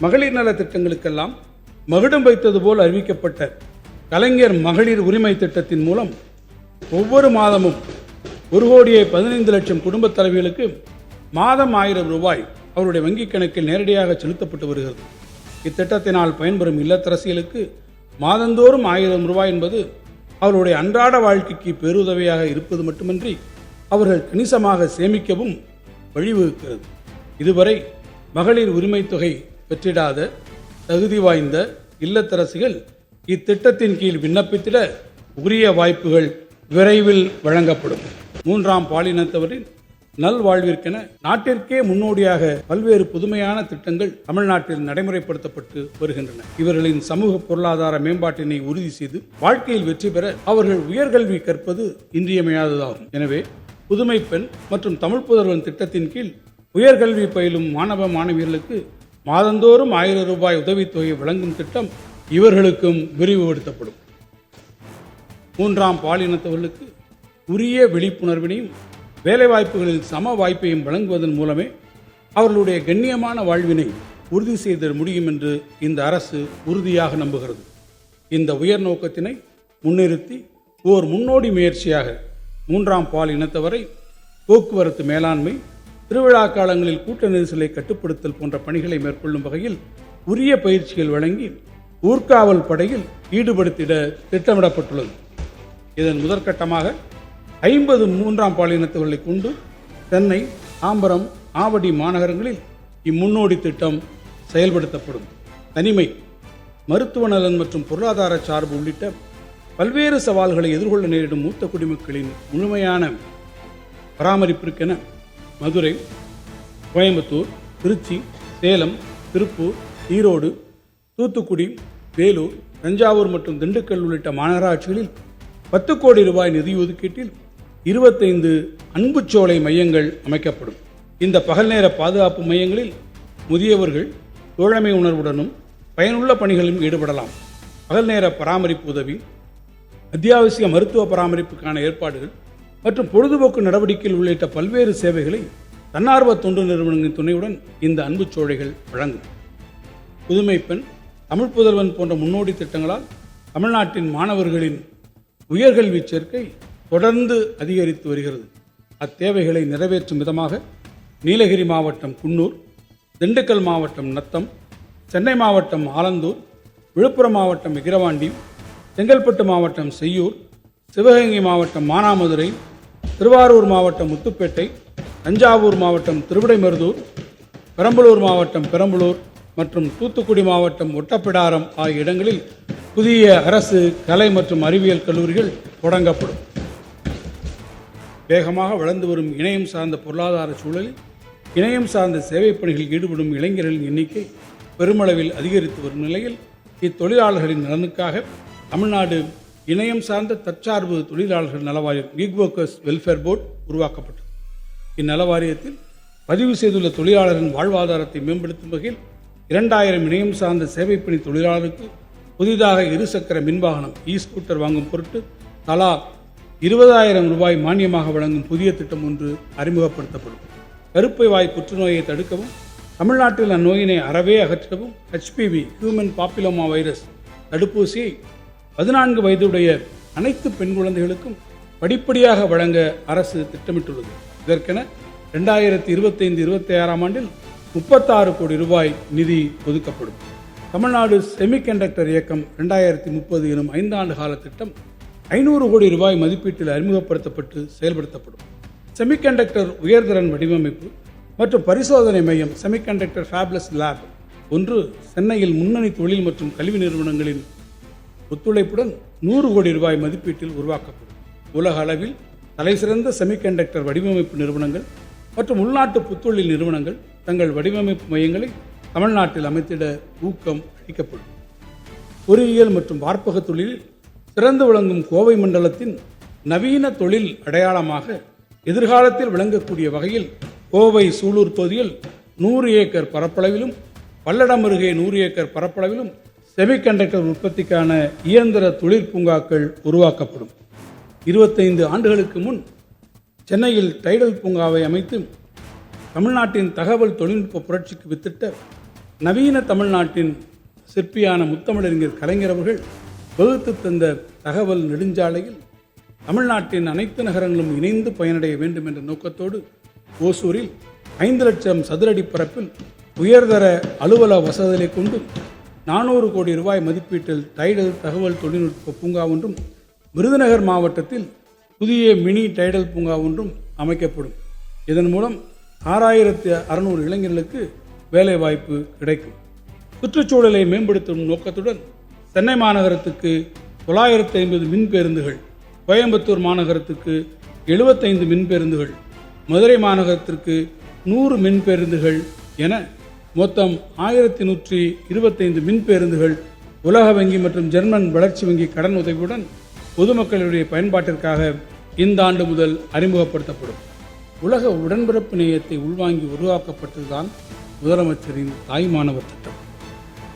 மகளிர் நல திட்டங்களுக்கெல்லாம் மகுடம் வைத்தது போல் அறிவிக்கப்பட்ட கலைஞர் மகளிர் உரிமை திட்டத்தின் மூலம் ஒவ்வொரு மாதமும் ஒரு கோடியே பதினைந்து லட்சம் குடும்பத் தலைவிகளுக்கு மாதம் ஆயிரம் ரூபாய் அவருடைய வங்கிக் கணக்கில் நேரடியாக செலுத்தப்பட்டு வருகிறது. இத்திட்டத்தினால் பயன்பெறும் இல்லத்தரசிகளுக்கு மாதந்தோறும் ஆயிரம் ரூபாய் என்பது அவருடைய அன்றாட வாழ்க்கைக்கு பேருதவியாக இருப்பது மட்டுமின்றி அவர்கள் கணிசமாக சேமிக்கவும் வழிவகுக்கிறது. இதுவரை மகளிர் உரிமைத் தொகை பெற்றிடாத தகுதி வாய்ந்த இல்லத்தரசிகள் இத்திட்டத்தின் கீழ் விண்ணப்பித்திட உரிய வாய்ப்புகள் விரைவில் வழங்கப்படும். மூன்றாம் பாலினத்தவரின் நல்வாழ்விற்கென நாட்டிற்கே முன்னோடியாக பல்வேறு புதுமையான திட்டங்கள் தமிழ்நாட்டில் நடைமுறைப்படுத்தப்பட்டு வருகின்றன. இவர்களின் சமூக பொருளாதார மேம்பாட்டினை உறுதி செய்து வாழ்க்கையில் வெற்றி பெற அவர்கள் உயர்கல்வி கற்பது இன்றியமையாததாகும். எனவே புதுமை பெண் மற்றும் தமிழ் புதல்வன் திட்டத்தின் கீழ் உயர்கல்வி பயிலும் மாணவ மாணவியர்களுக்கு மாதந்தோறும் ஆயிரம் ரூபாய் உதவித்தொகை வழங்கும் திட்டம் இவர்களுக்கும் விரிவுபடுத்தப்படும். மூன்றாம் பாலினத்தவர்களுக்கு உரிய விழிப்புணர்வினையும் வேலைவாய்ப்புகளில் சம வாய்ப்பையும் வழங்குவதன் மூலமே அவர்களுடைய கண்ணியமான வாழ்வினை உறுதி செய்தல் முடியும் என்று இந்த அரசு உறுதியாக நம்புகிறது. இந்த உயர் நோக்கத்தினை முன்னிறுத்தி ஓர் முன்னோடி முயற்சியாக மூன்றாம் பால் இனத்தவரை போக்குவரத்து மேலாண்மை திருவிழா காலங்களில் கூட்ட நெரிசலை கட்டுப்படுத்தல் போன்ற பணிகளை மேற்கொள்ளும் வகையில் உரிய பயிற்சிகள் வழங்கி ஊர்காவல் படையில் ஈடுபடுத்திட திட்டமிடப்பட்டுள்ளது. இதன் முதற்கட்டமாக ஐம்பது மூன்றாம் பாலினத்தவர்களை கொண்டு சென்னை தாம்பரம் ஆவடி மாநகரங்களில் இம்முன்னோடி திட்டம் செயல்படுத்தப்படும். தனிமை மருத்துவ நலன் மற்றும் பொருளாதார சார்பு உள்ளிட்ட பல்வேறு சவால்களை எதிர்கொள்ள நேரிடும் மூத்த குடிமக்களின் முழுமையான பராமரிப்பிற்கென மதுரை கோயம்புத்தூர் திருச்சி சேலம் திருப்பூர் ஈரோடு தூத்துக்குடி வேலூர் தஞ்சாவூர் மற்றும் திண்டுக்கல் உள்ளிட்ட மாநகராட்சிகளில் பத்து கோடி ரூபாய் நிதி ஒதுக்கீட்டில் இருபத்தைந்து அன்புச்சோலை மையங்கள் அமைக்கப்படும். இந்த பகல் நேர பாதுகாப்பு மையங்களில் முதியவர்கள் தோழமை உணர்வுடனும் பயனுள்ள பணிகளிலும் ஈடுபடலாம். பகல் நேர பராமரிப்பு உதவி அத்தியாவசிய மருத்துவ பராமரிப்புக்கான ஏற்பாடுகள் மற்றும் பொழுதுபோக்கு நடவடிக்கைகள் உள்ளிட்ட பல்வேறு சேவைகளை தன்னார்வ தொண்டு நிறுவனங்களின் துணையுடன் இந்த அன்பு சோழைகள் வழங்கும். புதுமை பெண் தமிழ் புதல்வன் போன்ற முன்னோடி திட்டங்களால் தமிழ்நாட்டின் மாணவர்களின் உயர்கல்வி சேர்க்கை தொடர்ந்து அதிகரித்து வருகிறது. அத்தேவைகளை நிறைவேற்றும் விதமாக நீலகிரி மாவட்டம் குன்னூர் திண்டுக்கல் மாவட்டம் நத்தம் சென்னை மாவட்டம் ஆலந்தூர் விழுப்புரம் மாவட்டம் விக்கிரவாண்டி செங்கல்பட்டு மாவட்டம் செய்யூர் சிவகங்கை மாவட்டம் மானாமதுரை திருவாரூர் மாவட்டம் முத்துப்பேட்டை தஞ்சாவூர் மாவட்டம் திருவிடைமருதூர் பெரம்பலூர் மாவட்டம் பெரம்பலூர் மற்றும் தூத்துக்குடி மாவட்டம் ஒட்டப்பிடாரம் ஆகிய இடங்களில் புதிய அரசு கலை மற்றும் அறிவியல் கல்லூரிகள் தொடங்கப்படும். வேகமாக வளர்ந்து வரும் இணையம் சார்ந்த பொருளாதார சூழலில் இணையம் சார்ந்த சேவை பணிகளில் ஈடுபடும் இளைஞர்களின் எண்ணிக்கை பெருமளவில் அதிகரித்து வரும் நிலையில் இத்தொழிலாளர்களின் நலனுக்காக தமிழ்நாடு இணையம் சார்ந்த தற்சார்பு தொழிலாளர்கள் நலவாரியம் கிக் ஒர்க்கர்ஸ் வெல்ஃபேர் போர்டு உருவாக்கப்பட்டது. இந்நல வாரியத்தில் பதிவு செய்துள்ள தொழிலாளரின் வாழ்வாதாரத்தை மேம்படுத்தும் வகையில் இரண்டாயிரம் இணையம் சார்ந்த சேவைப்பணி தொழிலாளருக்கு புதிதாக இருசக்கர மின்வாகனம் இ ஸ்கூட்டர் வாங்கும் பொருட்டு தலா இருபதாயிரம் ரூபாய் மானியமாக வழங்கும் புதிய திட்டம் ஒன்று அறிமுகப்படுத்தப்படும். கருப்பை வாய் புற்றுநோயை தடுக்கவும் தமிழ்நாட்டில் அந்நோயினை அறவே அகற்றவும் ஹெச்பிவி ஹியூமன் பாப்பிலோமா வைரஸ் தடுப்பூசியை பதினான்கு வயதுடைய அனைத்து பெண் குழந்தைகளுக்கும் படிப்படியாக வழங்க அரசு திட்டமிட்டுள்ளது. இதற்கென ரெண்டாயிரத்தி இருபத்தைந்து இருபத்தி ஆறாம் ஆண்டில் முப்பத்தாறு கோடி ரூபாய் நிதி ஒதுக்கப்படும். தமிழ்நாடு செமிகண்டக்டர் இயக்கம் ரெண்டாயிரத்தி முப்பது எனும் ஐந்தாண்டு கால திட்டம் ஐநூறு கோடி ரூபாய் மதிப்பீட்டில் அறிமுகப்படுத்தப்பட்டு செயல்படுத்தப்படும். செமிகண்டக்டர் உயர்திறன் வடிவமைப்பு மற்றும் பரிசோதனை மையம் செமிகண்டக்டர் ஃபேப்லஸ் லேப் ஒன்று சென்னையில் முன்னணி தொழில் மற்றும் கல்வி நிறுவனங்களின் ஒத்துழைப்புடன் நூறு கோடி ரூபாய் மதிப்பீட்டில் உருவாக்கப்படும். உலக அளவில் தலைசிறந்த செமிகண்டக்டர் வடிவமைப்பு நிறுவனங்கள் மற்றும் உள்நாட்டு புத்தொழில் நிறுவனங்கள் தங்கள் வடிவமைப்பு மையங்களை தமிழ்நாட்டில் அமைத்திட ஊக்கம் அளிக்கப்படும். பொறியியல் மற்றும் வார்ப்பக தொழிலில் சிறந்து விளங்கும் கோவை மண்டலத்தின் நவீன தொழில் அடையாளமாக எதிர்காலத்தில் விளங்கக்கூடிய வகையில் கோவை சூலூர் பகுதியில் நூறு ஏக்கர் பரப்பளவிலும் பல்லடம் அருகே நூறு ஏக்கர் பரப்பளவிலும் செமிகண்டக்டர் உற்பத்திக்கான இயந்திர தொழிற்பூங்காக்கள் உருவாக்கப்படும். இருபத்தைந்து ஆண்டுகளுக்கு முன் சென்னையில் டைடல் பூங்காவை அமைத்து தமிழ்நாட்டின் தகவல் தொழில்நுட்ப புரட்சிக்கு வித்திட்ட நவீன தமிழ்நாட்டின் சிற்பியான முத்தமிழறிஞர் கலைஞர் அவர்கள் வகுத்து தந்த தகவல் நெடுஞ்சாலையில் தமிழ்நாட்டின் அனைத்து நகரங்களும் இணைந்து பயனடைய வேண்டும் என்ற நோக்கத்தோடு ஓசூரில் ஐந்து லட்சம் சதுரடி பரப்பில் உயர்தர அலுவல வசதிகளை கொண்டு நானூறு கோடி ரூபாய் மதிப்பீட்டில் டைடல் தகவல் தொழில்நுட்ப பூங்கா ஒன்றும் விருதுநகர் மாவட்டத்தில் புதிய மினி டைடல் பூங்கா ஒன்றும் அமைக்கப்படும். இதன் மூலம் ஆறாயிரத்து அறுநூறு இளைஞர்களுக்கு வேலைவாய்ப்பு கிடைக்கும். சுற்றுச்சூழலை மேம்படுத்தும் நோக்கத்துடன் சென்னை மாநகரத்துக்கு தொள்ளாயிரத்து ஐம்பது மின் பேருந்துகள் கோயம்புத்தூர் மாநகரத்துக்கு எழுபத்தைந்து மின் பேருந்துகள் மதுரை மாநகரத்திற்கு நூறு மின் பேருந்துகள் என மொத்தம் ஆயிரத்தி நூற்றி இருபத்தைந்து மின் பேருந்துகள் உலக வங்கி மற்றும் ஜெர்மன் வளர்ச்சி வங்கி கடன் உதவியுடன் பொதுமக்களுடைய பயன்பாட்டிற்காக இந்த ஆண்டு முதல் அறிமுகப்படுத்தப்படும். உலக உடன்பிறப்பு நிலையத்தை உள்வாங்கி உருவாக்கப்பட்டதுதான் முதலமைச்சரின் தாய்மானவர் திட்டம்.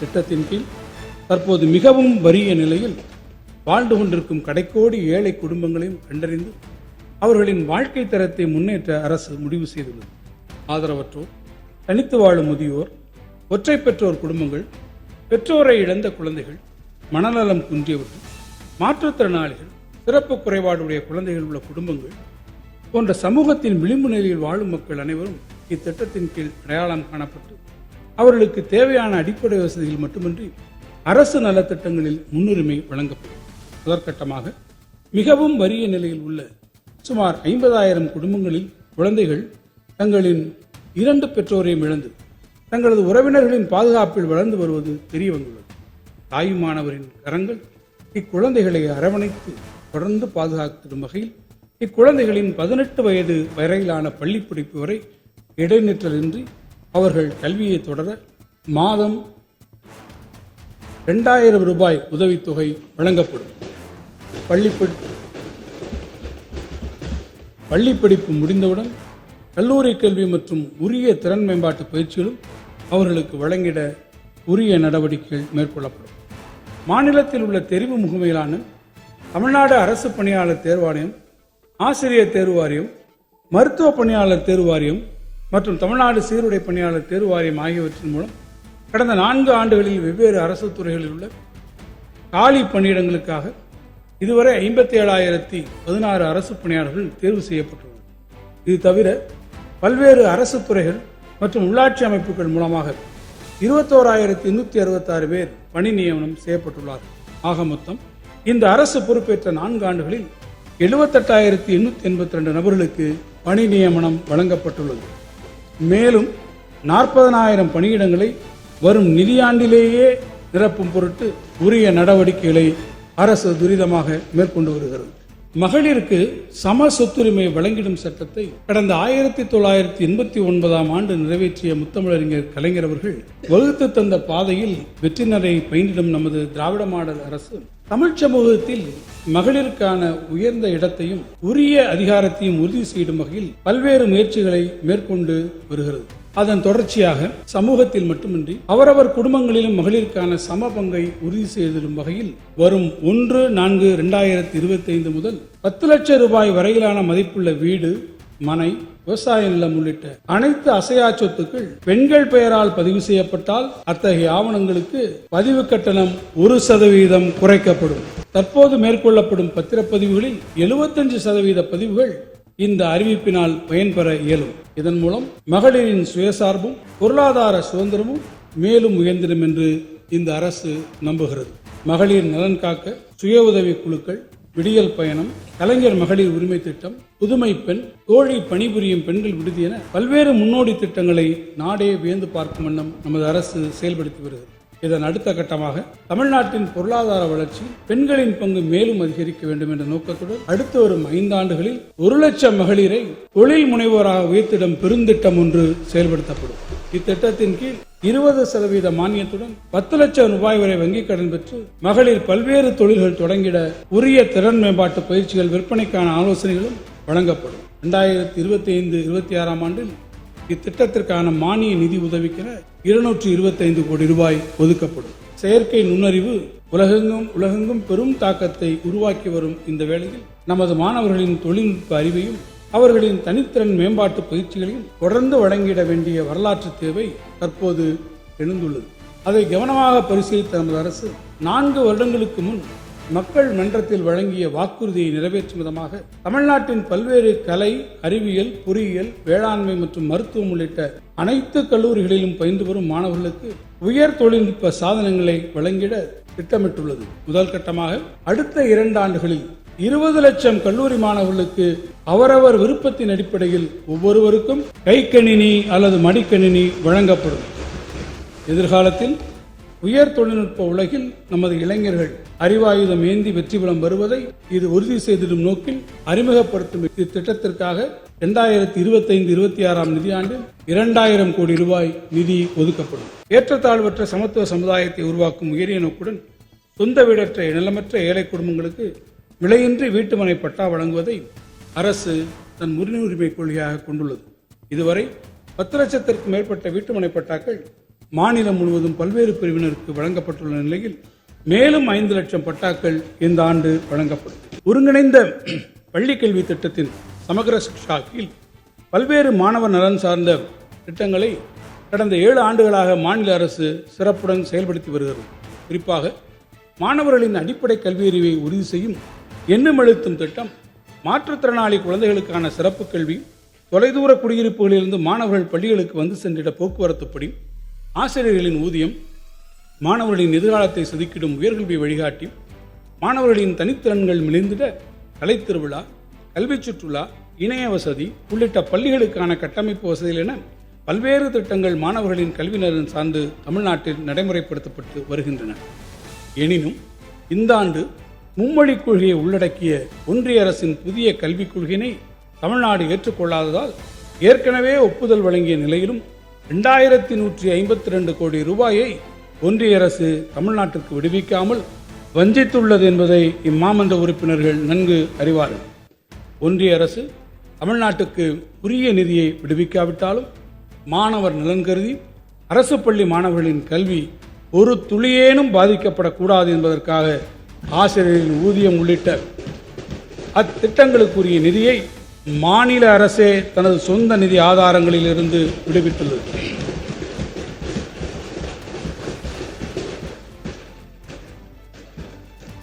திட்டத்தின் கீழ் தற்போது மிகவும் வறிய நிலையில் வாழ்ந்து கொண்டிருக்கும் கடைக்கோடி ஏழை குடும்பங்களையும் கண்டறிந்து அவர்களின் வாழ்க்கை தரத்தை முன்னேற்ற அரசு முடிவு செய்துள்ளது. ஆதரவற்றோர் தனித்து வாழும் முதியோர் ஒற்றை பெற்றோர் குடும்பங்கள் பெற்றோரை இழந்த குழந்தைகள் மனநலம் குன்றியவர்கள் மாற்றுத்திறனாளிகள் சிறப்பு குறைபாடுடைய குழந்தைகள் உள்ள குடும்பங்கள் போன்ற சமூகத்தின் விளிம்பு நிலையில் வாழும் மக்கள் அனைவரும் இத்திட்டத்தின் கீழ் அடையாளம் காணப்பட்டு அவர்களுக்கு தேவையான அடிப்படை வசதிகள் மட்டுமின்றி அரசு நலத்திட்டங்களில் முன்னுரிமை வழங்கப்படும். முதற்கட்டமாக மிகவும் வறிய நிலையில் உள்ள சுமார் ஐம்பதாயிரம் குடும்பங்களில் குழந்தைகள் தங்களின் இரண்டு பெற்றோரையும் இழந்து தங்களது உறவினர்களின் பாதுகாப்பில் வளர்ந்து வருவது தெரிய வந்துள்ளது தாயுமானவரின் கரங்கள் இக்குழந்தைகளை அரவணைத்து தொடர்ந்து பாதுகாத்திடும் வகையில் இக்குழந்தைகளின் பதினெட்டு வயது வரையிலான பள்ளி படிப்பு வரை இடைநிற்றலின்றி அவர்கள் கல்வியை தொடர மாதம் ரெண்டாயிரம் ரூபாய் உதவித்தொகை வழங்கப்படும். பள்ளி பள்ளி படிப்பு முடிந்தவுடன் கல்லூரி கல்வி மற்றும் உரிய திறன் மேம்பாட்டு பயிற்சிகளும் அவர்களுக்கு வழங்கிட உரிய நடவடிக்கைகள் மேற்கொள்ளப்படும். மாநிலத்தில் உள்ள தெரிவு முகமையிலான தமிழ்நாடு அரசு பணியாளர் தேர்வாணையம் ஆசிரியர் தேர்வு வாரியம் மருத்துவ பணியாளர் தேர்வு வாரியம் மற்றும் தமிழ்நாடு சீருடை பணியாளர் தேர்வு வாரியம் ஆகியவற்றின் மூலம் கடந்த நான்கு ஆண்டுகளில் வெவ்வேறு அரசு துறைகளில் உள்ள காலி பணியிடங்களுக்காக இதுவரை ஐம்பத்தி ஏழாயிரத்தி பதினாறு அரசு பணியாளர்கள் தேர்வு செய்யப்பட்டுள்ளனர். இது தவிர பல்வேறு அரசு துறைகள் மற்றும் உள்ளாட்சி அமைப்புகள் மூலமாக இருபத்தோராயிரத்தி எண்ணூற்றி அறுபத்தாறு பேர் பணி நியமனம் செய்யப்பட்டுள்ளார். ஆக மொத்தம் இந்த அரசு பொறுப்பேற்ற நான்கு ஆண்டுகளில் எழுபத்தெட்டாயிரத்தி எண்ணூற்றி எண்பத்தி ரெண்டு நபர்களுக்கு பணி நியமனம் வழங்கப்பட்டுள்ளது. மேலும் நாற்பதனாயிரம் பணியிடங்களை வரும் நிதியாண்டிலேயே நிரப்பும் பொருட்டு உரிய நடவடிக்கைகளை அரசு துரிதமாக மேற்கொண்டு வருகிறது. மகளிருக்கு சம சொத்துரிமை வழங்கிடும் சட்டத்தை கடந்த ஆயிரத்தி தொள்ளாயிரத்தி எண்பத்தி ஒன்பதாம் ஆண்டு நிறைவேற்றிய முத்தமிழறிஞர் கலைஞர் அவர்கள் வகுத்து தந்த பாதையில் வெற்றினரை பயின்றிடும் நமது திராவிட மாடல் அரசு தமிழ் சமூகத்தில் மகளிருக்கான உயர்ந்த இடத்தையும் உரிய அதிகாரத்தையும் உறுதி செய்யும் வகையில் பல்வேறு முயற்சிகளை மேற்கொண்டு வருகிறது. அதன் தொடர்ச்சியாக சமூகத்தில் மட்டுமின்றி அவரவர் குடும்பங்களிலும் மகளிருக்கான சம பங்கை உறுதி செய்திடும் வகையில் வரும் ஒன்று நான்கு இரண்டாயிரத்தி இருபத்தி ஐந்து முதல் பத்து லட்சம் ரூபாய் வரையிலான மதிப்புள்ள வீடு மனை விவசாய நிலம் உள்ளிட்ட அனைத்து அசையா சொத்துக்கள் பெண்கள் பெயரால் பதிவு செய்யப்பட்டால் அத்தகைய ஆவணங்களுக்கு பதிவு கட்டணம் ஒரு சதவீதம் குறைக்கப்படும். தற்போது மேற்கொள்ளப்படும் பத்திரப்பதிவுகளில் எழுபத்தஞ்சு சதவீத பதிவுகள் இந்த அறிவிப்பினால் பயன்பெற இயலும். இதன் மூலம் மகளிரின் சுயசார்பும் பொருளாதார சுதந்திரமும் மேலும் உயர்ந்திடும் என்று இந்த அரசு நம்புகிறது. மகளிர் நலன் காக்க சுய உதவி குழுக்கள் விடியல் பயணம் கலைஞர் மகளிர் உரிமை திட்டம் புதுமை பெண் தோழி பணிபுரியும் பெண்கள் விடுதி என பல்வேறு முன்னோடி திட்டங்களை நாடே வியந்து பார்க்கும் வண்ணம் நமது அரசு செயல்படுத்தி வருகிறது. இதன் அடுத்த கட்டமாக தமிழ்நாட்டின் பொருளாதார வளர்ச்சி பெண்களின் பங்கு மேலும் அதிகரிக்க வேண்டும் என்ற நோக்கத்துடன் அடுத்து வரும் ஐந்தாண்டுகளில் ஒரு லட்சம் மகளிரை தொழில் முனைவோராக உயர்த்திடும் பெருந்திட்டம் ஒன்று செயல்படுத்தப்படும். இத்திட்டத்தின் கீழ் இருபது சதவீத மானியத்துடன் பத்து லட்சம் ரூபாய் வரை வங்கிக் கடன் பெற்று மகளிர் பல்வேறு தொழில்கள் தொடங்கிட உரிய திறன் மேம்பாட்டு பயிற்சிகள் விற்பனைக்கான ஆலோசனைகளும் வழங்கப்படும். இரண்டாயிரத்தி இருபத்தி ஐந்து இருபத்தி ஆறாம் ஆண்டில் இத்திட்டத்திற்கான மானிய நிதி உதவிக்கிற இருநூற்றி இருபத்தைந்து கோடி ரூபாய் ஒதுக்கப்படும். செயற்கை நுண்ணறிவு உலகெங்கும் உலகெங்கும் பெரும் தாக்கத்தை உருவாக்கி வரும் இந்த வேளையில் நமது மாணவர்களின் தொழில்நுட்ப அறிவையும் அவர்களின் தனித்திறன் மேம்பாட்டு பயிற்சிகளையும் தொடர்ந்து வழங்கிட வேண்டிய வரலாற்று தேவை தற்போது எழுந்துள்ளது. அதை கவனமாக பரிசீலித்த நமது அரசு நான்கு வருடங்களுக்கு முன் மக்கள் மன்றத்தில் வழங்கிய வாக்குறுதியை நிறைவேற்றும் விதமாக தமிழ்நாட்டின் பல்வேறு கலை அறிவியல் பொறியியல் வேளாண்மை மற்றும் மருத்துவம் உள்ளிட்ட அனைத்து கல்லூரிகளிலும் பயின்று வரும் மாணவர்களுக்கு உயர் தொழில்நுட்ப சாதனங்களை வழங்கிட திட்டமிட்டுள்ளது. முதல் கட்டமாக அடுத்த இரண்டு ஆண்டுகளில் இருபது லட்சம் கல்லூரி மாணவர்களுக்கு அவரவர் விருப்பத்தின் அடிப்படையில் ஒவ்வொருவருக்கும் கைக்கணினி அல்லது மடிக்கணினி வழங்கப்படும். எதிர்காலத்தில் உயர் தொழில்நுட்ப உலகில் நமது இளைஞர்கள் அறிவாயுதம் ஏந்தி வெற்றி பெறம் வருவதை இது உறுதி செய்திடும் நோக்கில் அறிமுகப்படுத்தும் இத்திட்டத்திற்காக இரண்டாயிரத்தி இருபத்தைந்து இருபத்தி ஆறாம் நிதியாண்டில் இரண்டாயிரம் கோடி ரூபாய் நிதி ஒதுக்கப்படும். ஏற்றத்தாழ்வற்ற சமத்துவ சமுதாயத்தை உருவாக்கும் உயரிய நோக்குடன் சொந்த வீடற்ற நிலமற்ற ஏழை குடும்பங்களுக்கு விலையின்றி வீட்டுமனை பட்டா வழங்குவதை அரசு தன் முன்னுரிமை கொள்கையாக கொண்டுள்ளது. இதுவரை பத்து லட்சத்திற்கும் மேற்பட்ட வீட்டுமனை பட்டாக்கள் மாநிலம் முழுவதும் பல்வேறு பிரிவினருக்கு வழங்கப்பட்டுள்ள நிலையில் மேலும் ஐந்து லட்சம் பட்டாக்கள் இந்த ஆண்டு வழங்கப்படும். ஒருங்கிணைந்த பள்ளிக் கல்வி திட்டத்தின் சமகர சிக்ஷா கீழ் பல்வேறு மாணவர் நலன் சார்ந்த திட்டங்களை கடந்த ஏழு ஆண்டுகளாக மாநில அரசு சிறப்புடன் செயல்படுத்தி வருகிறது. குறிப்பாக மாணவர்களின் அடிப்படை கல்வியறிவை உறுதி செய்யும் எண்ணும் எழுத்தும் திட்டம் மாற்றுத்திறனாளி குழந்தைகளுக்கான சிறப்பு கல்வி தொலைதூர குடியிருப்புகளிலிருந்து மாணவர்கள் பள்ளிகளுக்கு வந்து சென்றிட போக்குவரத்துப்படி ஆசிரியர்களின் ஊதியம் மாணவர்களின் எதிர்காலத்தை செதுக்கிடும் உயர்கல்வி வழிகாட்டி மாணவர்களின் தனித்திறன்கள் மிளிர்ந்திட கலைத்திருவிழா கல்வி கல்விச் சுற்றுலா இணைய வசதி உள்ளிட்ட பள்ளிகளுக்கான கட்டமைப்பு வசதிகள் என பல்வேறு திட்டங்கள் மாணவர்களின் கல்வி நலன் சார்ந்து தமிழ்நாட்டில் நடைமுறைப்படுத்தப்பட்டு வருகின்றன. எனினும் இந்த ஆண்டு மும்மொழிக் கொள்கையை உள்ளடக்கிய ஒன்றிய அரசின் புதிய கல்விக் கொள்கையினை தமிழ்நாடு ஏற்றுக்கொள்ளாததால் ஏற்கனவே ஒப்புதல் வழங்கிய நிலையிலும் ரெண்டாயிரத்தி நூற்றி ஐம்பத்தி ரெண்டு கோடி ரூபாயை ஒன்றிய அரசு தமிழ்நாட்டிற்கு விடுவிக்காமல் வஞ்சித்துள்ளது என்பதை இம்மாமன்ற உறுப்பினர்கள் நன்கு அறிவார்கள். ஒன்றிய அரசு தமிழ்நாட்டுக்கு உரிய நிதியை விடுவிக்காவிட்டாலும் மாணவர் நலன் கருதி அரசு பள்ளி மாணவர்களின் கல்வி ஒரு துளியேனும் பாதிக்கப்படக்கூடாது என்பதற்காக ஆசிரியரின் ஊதியம் உள்ளிட்ட அத்திட்டங்களுக்குரிய நிதியை மாநில அரசே தனது சொந்த நிதி ஆதாரங்களில் இருந்து விடுவித்துள்ளது.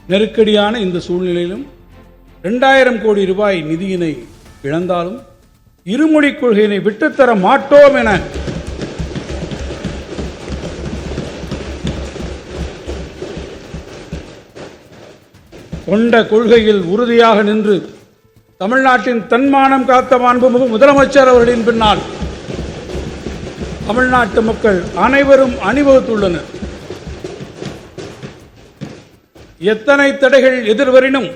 நெருக்கடியான இந்த சூழ்நிலையிலும் இரண்டாயிரம் கோடி ரூபாய் நிதியினை இழந்தாலும் இருமொழி கொள்கையினை விட்டுத்தர மாட்டோம் என கொண்ட கொள்கையில் உறுதியாக நின்று தமிழ்நாட்டின் தன்மானம் காத்த மாண்புமிகு முதலமைச்சர் அவர்களின் பின்னால். தமிழ்நாட்டு மக்கள் அனைவரும் அணிவகுத்துள்ளனர். எத்தனை தடைகள் எதிர்வரினும்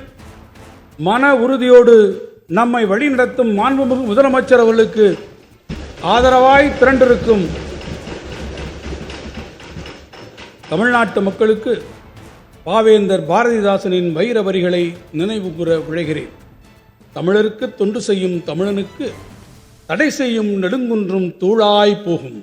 மன உறுதியோடு நம்மை வழிநடத்தும் மாண்புமிகு முதலமைச்சர் அவர்களுக்கு ஆதரவாய் திரண்டிருக்கும் தமிழ்நாட்டு மக்களுக்கு பாவேந்தர் பாரதிதாசனின் வைர வரிகளை நினைவு கூற விழைகிறேன். தமிழருக்கு தொண்டு செய்யும் தமிழனுக்கு தடை செய்யும் நெடுங்குன்றும் தூளாய் போகும்.